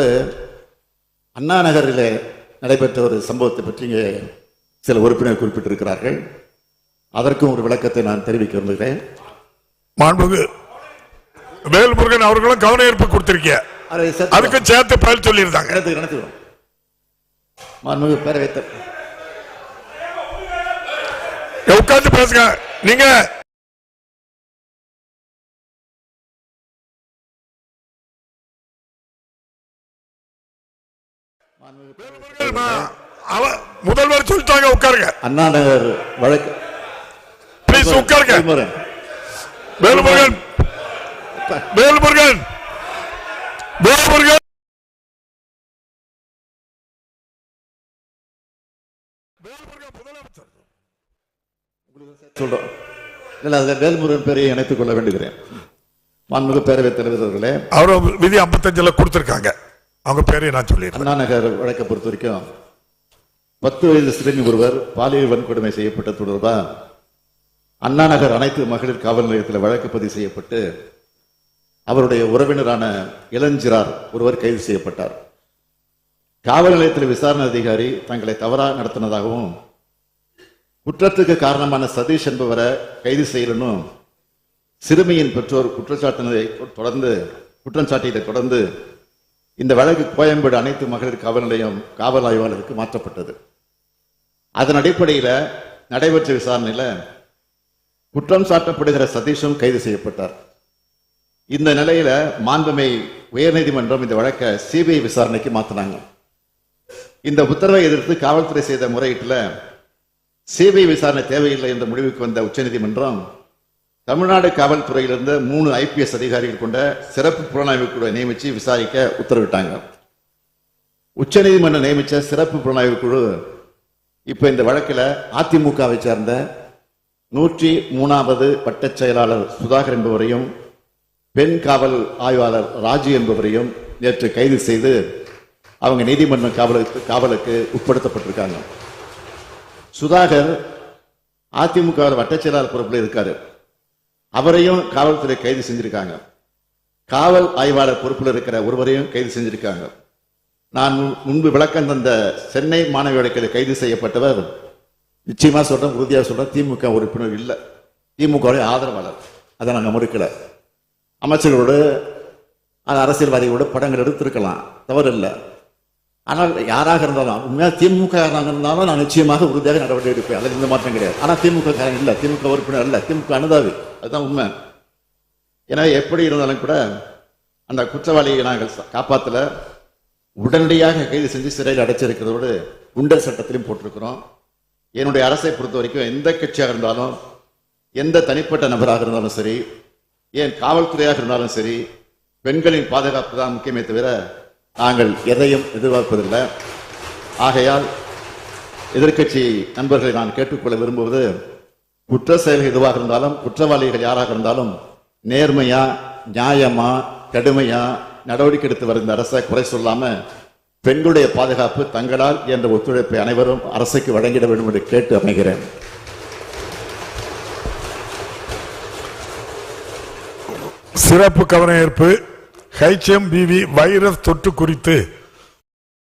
அதோடு அண்ணா நகரில் நடைபெற்ற ஒரு சம்பவத்தை பற்றி இங்கே சில உறுப்பினர் குறிப்பிட்டிருக்கிறார்கள். அதற்கும் ஒரு விளக்கத்தை நான் தெரிவிக்க விரும்புகிறேன். வேல்முருகன் அவர்களும் கவன ஈர்ப்பு கொடுத்திருக்கிய அதை சேர்த்து அதுக்கு சேர்த்து பதில் சொல்லியிருந்தாங்க. நடத்து நடத்துகிறோம் மாண்புமிகு பேரவைத் த- உட்கார்ந்து பேசுங்க. நீங்க முதல்வர் சொல்லிட்டாங்க உட்காருங்க. அண்ணா நகர் வழக்கு. ப்ளீஸ் உட்காருங்க. வேல்முருகன். வேல்முருகன். வேல்முருகன். சொல்றோம். இல்லை அதில் வேல்முருகன் பேரை இணைத்துக் கொள்ள வேண்டுகிறேன். மாண்புமிகு பேரவைத் தலைவர் அவர்களே. அவர் விதி 55 கொடுத்திருக்காங்க. அவங்க பேரையும் நான் சொல்லிடுறேன். அண்ணா நகர் வழக்கை பொறுத்த வரைக்கும் பத்து வயது சிறுமி ஒருவர் பாலியல் வன்கொடுமை செய்யப்பட்ட தொடர்பா அண்ணா நகர் அனைத்து மகளிர் காவல் நிலையத்தில் வழக்கு பதிவு செய்யப்பட்டு அவருடைய உறவினரான இளஞ்சிறார் ஒருவர் கைது செய்யப்பட்டார். காவல் நிலையத்தில் விசாரணை அதிகாரி தங்களை தவறாக நடத்தினதாகவும் குற்றத்துக்கு காரணமான சதீஷ் என்பவரை கைது செய்யலனும் சிறுமியின் பெற்றோர் குற்றச்சாட்டினதை தொடர்ந்து குற்றம் சாட்டியதை தொடர்ந்து இந்த வழக்கு கோயம்பேடு அனைத்து மகளிர் காவல் நிலையம் காவல் ஆய்வாளருக்கு மாற்றப்பட்டது. அதன் அடிப்படையில் நடைபெற்ற விசாரணையில் குற்றம் சாட்டப்படுகிற சதீஷும் கைது செய்யப்பட்டார். இந்த நிலையில் மாண்புமை உயர்நீதிமன்றம் இந்த வழக்கை சிபிஐ விசாரணைக்கு மாற்றினாங்க இந்த உத்தரவை எதிர்த்து காவல்துறை செய்த முறையீட்டில் சிபிஐ விசாரணை தேவையில்லை என்ற முடிவுக்கு வந்த உச்சநீதிமன்றம் தமிழ்நாடு காவல்துறையிலிருந்து மூணு ஐபிஎஸ் அதிகாரிகள் கொண்ட சிறப்பு புலனாய்வு குழுவை நியமித்து விசாரிக்க உத்தரவிட்டாங்க. உச்சநீதிமன்றம் நியமித்த சிறப்பு புலனாய்வு குழு இப்போ இந்த வழக்கில் அதிமுகவை சேர்ந்த நூற்றி மூணாவது வட்டச் செயலாளர் சுதாகர் என்பவரையும் பெண் காவல் ஆய்வாளர் ராஜு என்பவரையும் நேற்று கைது செய்து அவங்க நீதிமன்ற காவலுக்கு காவலுக்கு உட்படுத்தப்பட்டிருக்காங்க. சுதாகர் அதிமுக வட்டச் செயலாளர் பொறுப்பில் இருக்காரு. அவரையும் காவல்துறை கைது செஞ்சிருக்காங்க. காவல் ஆய்வாளர் பொறுப்பில் இருக்கிற ஒருவரையும் கைது செஞ்சிருக்காங்க. நான் முன்- முன்பு விளக்கம் தந்த சென்னை மாணவி கைது செய்யப்பட்டவர் நிச்சயமா சொல்றேன் உறுதியாக சொல்றேன் திமுக உறுப்பினர் இல்லை. திமுக ஆதரவாளர். அதை நாங்கள் மறுக்கலை. அமைச்சர்களோடு அது அரசியல்வாதிகளோட படங்கள் எடுத்திருக்கலாம். தவறு இல்லை. ஆனால் யாராக இருந்தாலும் உண்மையாக திமுக இருந்தாலும் நான் நிச்சயமாக உறுதியாக நடவடிக்கை எடுப்பேன். அதில் இந்த மாற்றம் கிடையாது. ஆனால் திமுக காரன் இல்லை திமுக உறுப்பினர் இல்லை திமுக அனுதாவி அதுதான் உண்மை. ஏன்னா எப்படி இருந்தாலும் கூட அந்த குற்றவாளியை நாங்கள் காப்பாற்றல காப்பாத்தல. உடனடியாக கைது செஞ்சு சிறையில் அடைச்சிருக்கிறதோடு குண்டர் சட்டத்திலையும் போட்டிருக்கிறோம். என்னுடைய அரசை பொறுத்த வரைக்கும் எந்த கட்சியாக இருந்தாலும் எந்த தனிப்பட்ட நபராக இருந்தாலும் சரி ஏன் காவல்துறையாக இருந்தாலும் சரி பெண்களின் பாதுகாப்பு தான் முக்கியமே தவிர நாங்கள் எதையும் எதிர்பார்ப்பதில்லை. ஆகையால் எதிர்க்கட்சி நண்பர்களை நான் கேட்டுக்கொள்ள விரும்புவது குற்ற செயல்கள் எதுவாக இருந்தாலும் குற்றவாளிகள் யாராக இருந்தாலும் நேர்மையா நியாயமா கடுமையா நடவடிக்கை எடுத்து வரும் இந்த அரசை குறை சொல்லாம பெண்களுடைய பாதுகாப்பு தங்களால் என்ற ஒத்துழைப்பை அனைவரும் அரசுக்கு வழங்கிட வேண்டும் என்று கேட்டு அமைகிறேன். சிறப்பு கவன ஹெச்எம்பிவி வைரஸ் தொற்று குறித்து